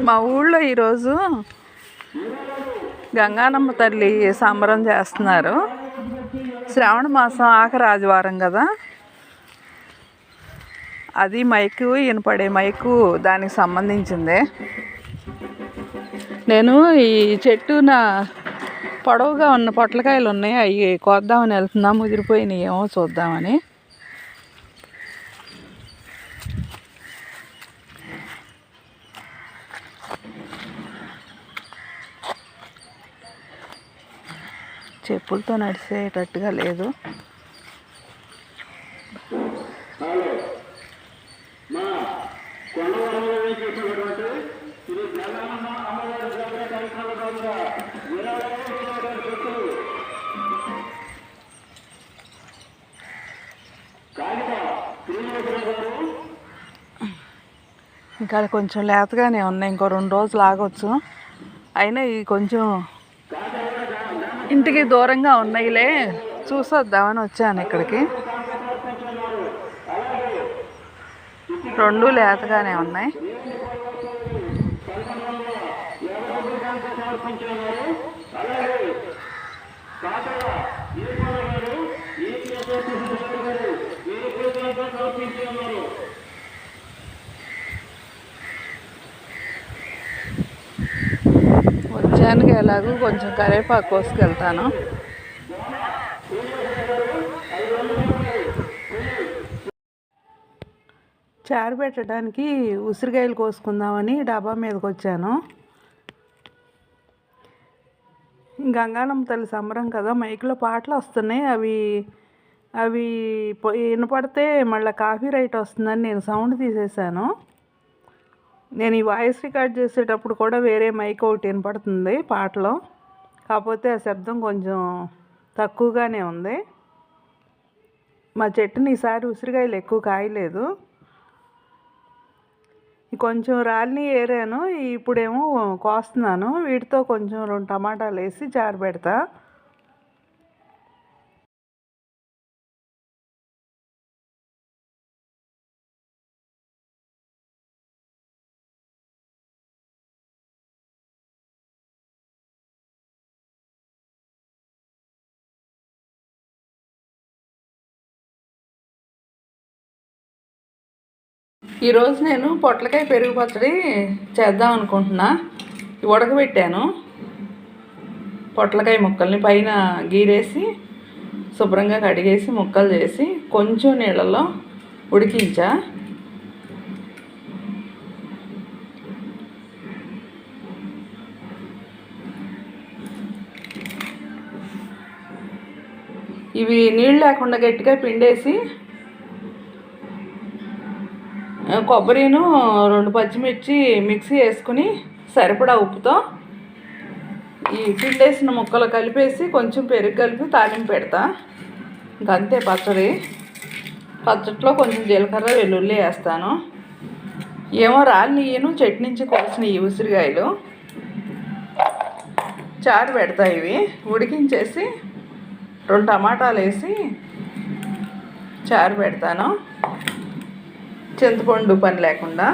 మా ఊళ్ళో ఈరోజు గంగానమ్మ తల్లి సంబరం చేస్తున్నారు. శ్రావణ మాసం ఆఖరి ఆదివారం కదా? అది మైకు వినపడే మైకు దానికి సంబంధించిందే. నేను ఈ చెట్టున పొడవుగా ఉన్న పొట్లకాయలు ఉన్నాయి అవి కోద్దామని వెళ్తున్నాం ముదిరిపోయినాయి ఏమో చూద్దామని. చెప్పులతో నడిచేటట్టుగా లేదు. ఇంకా కొంచెం లేతగానే ఉన్నాయి. ఇంకో రెండు రోజులు ఆగొచ్చు. అయినా ఇవి కొంచెం ఇంటికి దూరంగా ఉన్నాయిలే. చూసొద్దామని వచ్చాను ఇక్కడికి. రెండు లేతగానే ఉన్నాయి. తినడానికి ఎలాగో కొంచెం కరివేపాకు కోసుకెళ్తాను. చారు పెట్టడానికి ఉసిరికాయలు కోసుకుందామని డాబా మీదకి వచ్చాను. గంగానమ్మ తల్లి సంబరం కదా మైక్లో పాటలు వస్తున్నాయి. అవి అవి వినపడితే మళ్ళీ కాఫీ రైట్ వస్తుందని నేను సౌండ్ తీసేసాను నేను ఈ వాయిస్ రికార్డ్ చేసేటప్పుడు కూడా వేరే మైక్ ఒకటి వినపడుతుంది పాటలో. కాకపోతే ఆ శబ్దం కొంచెం తక్కువగానే ఉంది. మా చెట్టుని ఈసారి ఉసిరికాయలు ఎక్కువ కాయలేదు. కొంచెం రాలిని ఏరాను. ఇప్పుడేమో కోస్తున్నాను. వీటితో కొంచెం రెండు టమాటాలు వేసి చారు పెడతా. ఈరోజు నేను పొట్లకాయ పెరుగు పచ్చడి చేద్దాం అనుకుంటున్నా. ఉడకబెట్టాను. పొట్లకాయ ముక్కల్ని పైన గీరేసి శుభ్రంగా కడిగేసి ముక్కలు చేసి కొంచెం నీళ్ళలో ఉడికించా. ఇవి నీళ్ళు లేకుండా గట్టిగా పిండేసి కొబ్బరిను రెండు పచ్చిమిర్చి మిక్సీ వేసుకుని సరిపడా ఉప్పుతో ఈ పిండేసిన ముక్కలు కలిపేసి కొంచెం పెరుగు కలిపి తాలింపు పెడతా. ఇంకంతే పచ్చడి. పచ్చట్లో కొంచెం జీలకర్ర వెల్లుల్లి వేస్తాను. ఏమో రాళ్ళు ఇయ్యను చెట్టు నుంచి కోసిన ఈ ఉసిరికాయలు చారు పెడతా ఇవి. ఉడికించేసి రెండు టమాటాలు వేసి చారు పెడతాను. చింతపండు పని లేకుండా